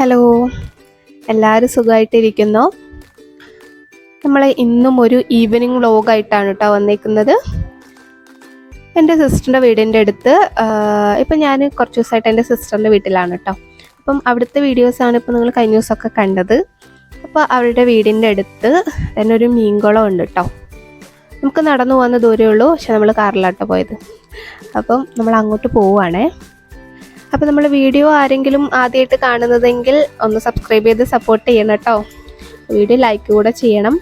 Hello. എല്ലാവരും സുഖമായിട്ടിരിക്കുന്നു. നമ്മൾ ഇന്നും ഒരു ഈവനിങ് വ്ലോഗായിട്ടാണ് കേട്ടോ വന്നേക്കുന്നത്. എന്റെ സിസ്റ്ററിന്റെ വീടിന്റെ അടുത്ത് ഇപ്പം ഞാൻ കുറച്ച് ദിവസമായിട്ട് എന്റെ സിസ്റ്ററിന്റെ വീട്ടിലാണ് കേട്ടോ അപ്പം അവിടുത്തെ വീഡിയോസാണ് ഇപ്പോൾ നിങ്ങൾ കഴിഞ്ഞ ദിവസമൊക്കെ കണ്ടത്. അപ്പോൾ അവരുടെ വീടിന്റെ അടുത്ത് തന്നെ ഒരു മീൻകുളം ഉണ്ട് കേട്ടോ നമുക്ക് നടന്നു പോകുന്ന ദൂരമേ ഉള്ളൂ പക്ഷെ നമ്മൾ കാറിലാട്ടോ പോയത്. അപ്പം നമ്മൾ അങ്ങോട്ട് പോവുകയാണേ അപ്പോൾ നമ്മൾ വീഡിയോ ആരെങ്കിലും ആദ്യമായിട്ട് കാണുന്നതെങ്കിൽ ഒന്ന് സബ്സ്ക്രൈബ് ചെയ്ത് സപ്പോർട്ട് ചെയ്യണം കേട്ടോ വീഡിയോ ലൈക്ക് കൂടെ ചെയ്യണം.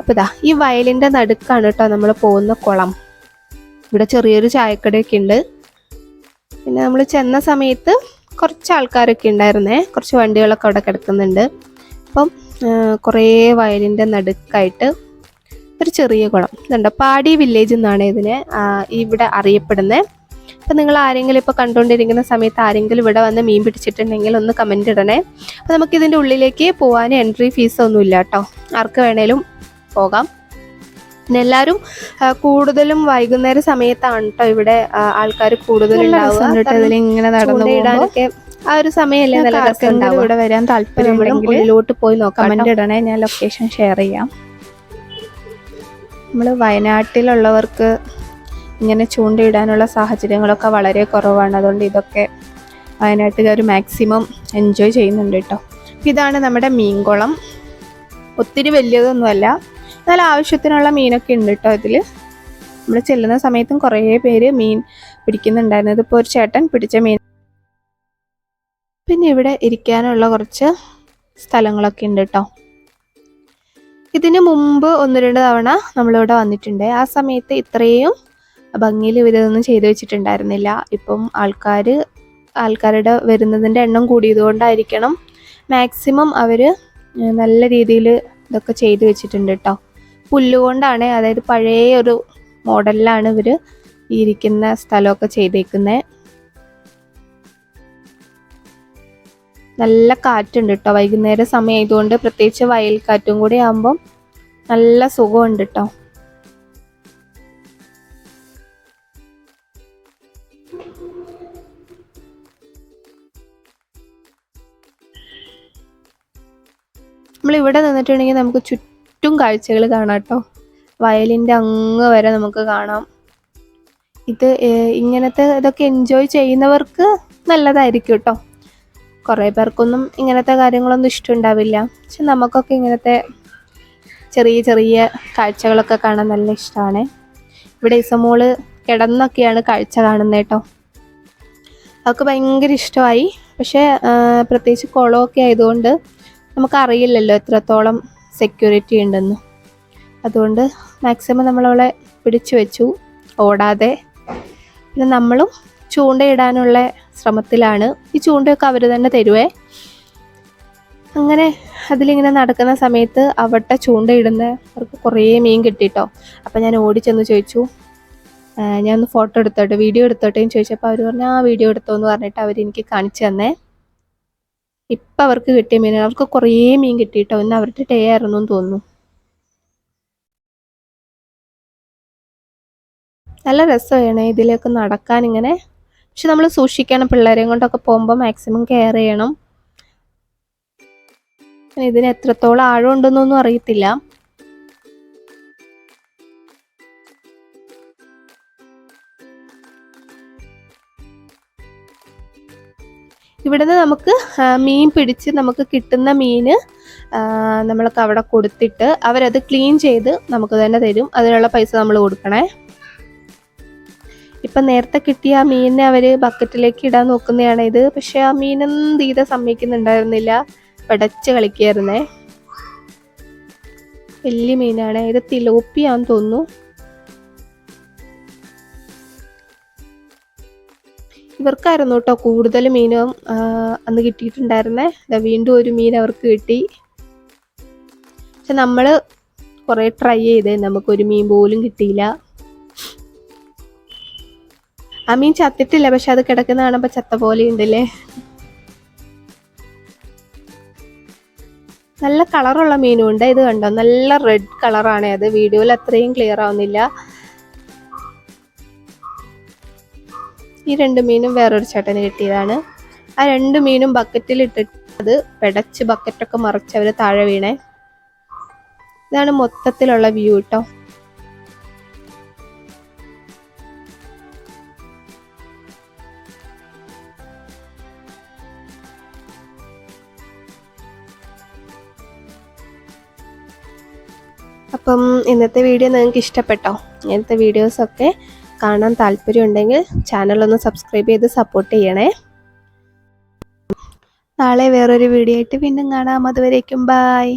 അപ്പോൾ ഇതാ ഈ വയലിന്റെ നടുക്കാണ് കേട്ടോ നമ്മൾ പോകുന്ന കുളം. ഇവിടെ ചെറിയൊരു ചായക്കടയൊക്കെ ഉണ്ട്. പിന്നെ നമ്മൾ ചെന്ന സമയത്ത് കുറച്ച് ആൾക്കാരൊക്കെ ഉണ്ടായിരുന്നേ. കുറച്ച് വണ്ടികളൊക്കെ അവിടെ കിടക്കുന്നുണ്ട്. അപ്പം കുറേ വയലിന്റെ നടുക്കായിട്ട് ഒരു ചെറിയ കുളം. ഇതുണ്ട് പാടി വില്ലേജ് എന്നാണ് ഇതിനെ ഇവിടെ അറിയപ്പെടുന്നത് അപ്പം നിങ്ങൾ ആരെങ്കിലും ഇപ്പോൾ കണ്ടുകൊണ്ടിരിക്കുന്ന സമയത്ത് ആരെങ്കിലും ഇവിടെ വന്ന് മീൻ പിടിച്ചിട്ടുണ്ടെങ്കിൽ ഒന്ന് കമന്റ് ഇടണേ. അപ്പോൾ നമുക്ക് ഇതിന്റെ ഉള്ളിലേക്ക് പോകാൻ എൻട്രി ഫീസ് ഒന്നും ഇല്ല കേട്ടോ ആർക്ക് വേണേലും പോകാം. പിന്നെ എല്ലാവരും കൂടുതലും വൈകുന്നേര സമയത്താണ് കേട്ടോ ഇവിടെ ആൾക്കാർ കൂടുതൽ ഇങ്ങനെ നടന്നു ഇടാനൊക്കെ ആ ഒരു സമയമല്ലേ? നല്ല രസം ഇവിടെ വരാൻ ഉള്ളിലോട്ട് പോയി നോക്കാം കമന്റ് ഇടണേ. ഞാൻ ലൊക്കേഷൻ ഷെയർ ചെയ്യാം. നമ്മൾ വയനാട്ടിലുള്ളവർക്ക് ഇങ്ങനെ ചൂണ്ടയിടാനുള്ള സാഹചര്യങ്ങളൊക്കെ വളരെ കുറവാണ്. അതുകൊണ്ട് ഇതൊക്കെ വയനാട്ടുകാർ മാക്സിമം എൻജോയ് ചെയ്യുന്നുണ്ട് കേട്ടോ. ഇതാണ് നമ്മുടെ മീൻകുളം. ഒത്തിരി വലിയതൊന്നുമല്ല. എന്നാൽ ആവശ്യത്തിനുള്ള മീനൊക്കെ ഉണ്ട് കേട്ടോ ഇതിൽ. നമ്മൾ ചെല്ലുന്ന സമയത്തും കുറേ പേര് മീൻ പിടിക്കുന്നുണ്ടായിരുന്നു. ഇതിപ്പോൾ ഒരു ചേട്ടൻ പിടിച്ച മീൻ. പിന്നെ ഇവിടെ ഇരിക്കാനുള്ള കുറച്ച് സ്ഥലങ്ങളൊക്കെ ഉണ്ട് കേട്ടോ. ഇതിന് മുമ്പ് ഒന്ന് രണ്ട് തവണ നമ്മളിവിടെ വന്നിട്ടുണ്ട്. ആ സമയത്ത് ഇത്രയും ഭംഗിയിൽ ഇവരൊന്നും ചെയ്തു വെച്ചിട്ടുണ്ടായിരുന്നില്ല. ഇപ്പം ആൾക്കാർ ആൾക്കാരുടെ വരുന്നതിന്റെ എണ്ണം കൂടിയതുകൊണ്ടായിരിക്കണം മാക്സിമം അവർ നല്ല രീതിയിൽ ഇതൊക്കെ ചെയ്തു വെച്ചിട്ടുണ്ട് കേട്ടോ പുല്ലുകൊണ്ടാണ് അതായത് പഴയ ഒരു മോഡലിലാണ് ഇവർ ഇരിക്കുന്ന സ്ഥലമൊക്കെ ചെയ്തേക്കുന്നത് നല്ല കാറ്റുണ്ട് കേട്ടോ വൈകുന്നേരം സമയമായതുകൊണ്ട് പ്രത്യേകിച്ച് വയൽക്കാറ്റും കൂടി ആകുമ്പം നല്ല സുഖമുണ്ട് കേട്ടോ നമ്മൾ ഇവിടെ നിന്നിട്ടുണ്ടെങ്കിൽ നമുക്ക് ചുറ്റും കാഴ്ചകൾ കാണാം കേട്ടോ. വയലിന്റെ അങ്ങ് വരെ നമുക്ക് കാണാം. ഇത് ഇങ്ങനത്തെ ഇതൊക്കെ എൻജോയ് ചെയ്യുന്നവർക്ക് നല്ലതായിരിക്കും കേട്ടോ. കുറേ പേർക്കൊന്നും ഇങ്ങനത്തെ കാര്യങ്ങളൊന്നും ഇഷ്ടമുണ്ടാവില്ല. പക്ഷെ നമുക്കൊക്കെ ഇങ്ങനത്തെ ചെറിയ ചെറിയ കാഴ്ചകളൊക്കെ കാണാൻ നല്ല ഇഷ്ടമാണ്. ഇവിടെ ഇസമോൾ കിടന്നൊക്കെയാണ് കാഴ്ച കാണുന്നത് കേട്ടോ. അവൾക്ക് ഭയങ്കര ഇഷ്ടമായി. പക്ഷേ പ്രത്യേകിച്ച് കുളമൊക്കെ ആയതുകൊണ്ട് നമുക്കറിയില്ലല്ലോ എത്രത്തോളം സെക്യൂരിറ്റി ഉണ്ടെന്ന്. അതുകൊണ്ട് മാക്സിമം നമ്മളവളെ പിടിച്ചു വെച്ചു ഓടാതെ. പിന്നെ നമ്മളും ചൂണ്ടയിടാനുള്ള ശ്രമത്തിലാണ്. ഈ ചൂണ്ടയൊക്കെ അവർ തന്നെ തരുവേ. അങ്ങനെ അതിലിങ്ങനെ നടക്കുന്ന സമയത്ത് അവിടെ ചൂണ്ടയിടുന്ന അവർക്ക് കുറേ മീൻ കിട്ടിട്ടോ. അപ്പം ഞാൻ ഓടിച്ചെന്ന് ചോദിച്ചു "ആ, ഞാൻ ഒന്ന് ഫോട്ടോ എടുത്തോട്ടെ വീഡിയോ എടുത്തോട്ടെ? എന്ന് ചോദിച്ചപ്പോൾ അവർ പറഞ്ഞു ആ വീഡിയോ എടുത്തോ എന്ന് പറഞ്ഞിട്ട് അവർ എനിക്ക് കാണിച്ചു തന്നേ. ഇപ്പം അവർക്ക് കിട്ടിയ മീൻ അവർക്ക് കുറേ മീൻ കിട്ടിയിട്ടോ ഇന്ന് അവരുടെ ഡേ ആയിരുന്നു എന്ന് തോന്നുന്നു. നല്ല രസമാണ് ഇതിലേക്ക് നടക്കാൻ ഇങ്ങനെ. പക്ഷെ നമ്മൾ സൂക്ഷിക്കണം പിള്ളേരെയും കൊണ്ടൊക്കെ പോകുമ്പോൾ മാക്സിമം കെയർ ചെയ്യണം. ഇതിന് എത്രത്തോളം ആഴം ഉണ്ടെന്നൊന്നും അറിയത്തില്ല. ഇവിടുന്ന് നമുക്ക് മീൻ പിടിച്ച് നമുക്ക് കിട്ടുന്ന മീൻ നമ്മൾക്ക് അവിടെ കൊടുത്തിട്ട് അവരത് ക്ലീൻ ചെയ്ത് നമുക്ക് തന്നെ തരും. അതിനുള്ള പൈസ നമ്മൾ കൊടുക്കണേ. ഇപ്പം നേരത്തെ കിട്ടിയ ആ മീനിനെ അവർ ബക്കറ്റിലേക്ക് ഇടാൻ നോക്കുന്നതാണ് ഇത്. പക്ഷെ ആ മീനൊന്നും തീരെ സമ്മതിക്കുന്നുണ്ടായിരുന്നില്ല. പടച്ച് കളിക്കായിരുന്നേ. വലിയ മീനാണ്. ഇത് തിലോപ്പിയാന്ന് തോന്നുന്നു. ഇവർക്കായിരുന്നു കേട്ടോ കൂടുതൽ മീനും അന്ന് കിട്ടിയിട്ടുണ്ടായിരുന്നേ. വീണ്ടും ഒരു മീൻ അവർക്ക് കിട്ടി. പക്ഷെ നമ്മൾ കുറേ ട്രൈ ചെയ്തേ നമുക്കൊരു മീൻ പോലും കിട്ടിയില്ല. ആ മീൻ ചത്തിട്ടില്ല പക്ഷെ അത് കിടക്കുന്ന കാണുമ്പോൾ ചത്ത പോലെ ഉണ്ടല്ലേ? നല്ല കളറുള്ള മീനും ഉണ്ട് ഇത് കണ്ടോ? നല്ല റെഡ് കളറാണ് അത്. വീഡിയോയിൽ അത്രയും ക്ലിയർ ആവുന്നില്ല. ഈ രണ്ട് മീനും വേറൊരു ചേട്ടന് കിട്ടിയതാണ്. ആ രണ്ട് മീനും ബക്കറ്റിൽ ഇട്ടിട്ട് അത് പെടച്ച് ബക്കറ്റൊക്കെ മറിച്ച് അവർ താഴെ വീണേ. ഇതാണ് മൊത്തത്തിലുള്ള വ്യൂ കേട്ടോ അപ്പം ഇന്നത്തെ വീഡിയോ നിങ്ങൾക്ക് ഇഷ്ടപ്പെട്ടോ? ഇങ്ങനത്തെ വീഡിയോസൊക്കെ കാണാൻ താല്പര്യമുണ്ടെങ്കിൽ ചാനലൊന്ന് സബ്സ്ക്രൈബ് ചെയ്ത് സപ്പോർട്ട് ചെയ്യണേ. നാളെ വേറൊരു വീഡിയോ ആയിട്ട് വീണ്ടും കാണാം. അതുവരേക്കും ബായ്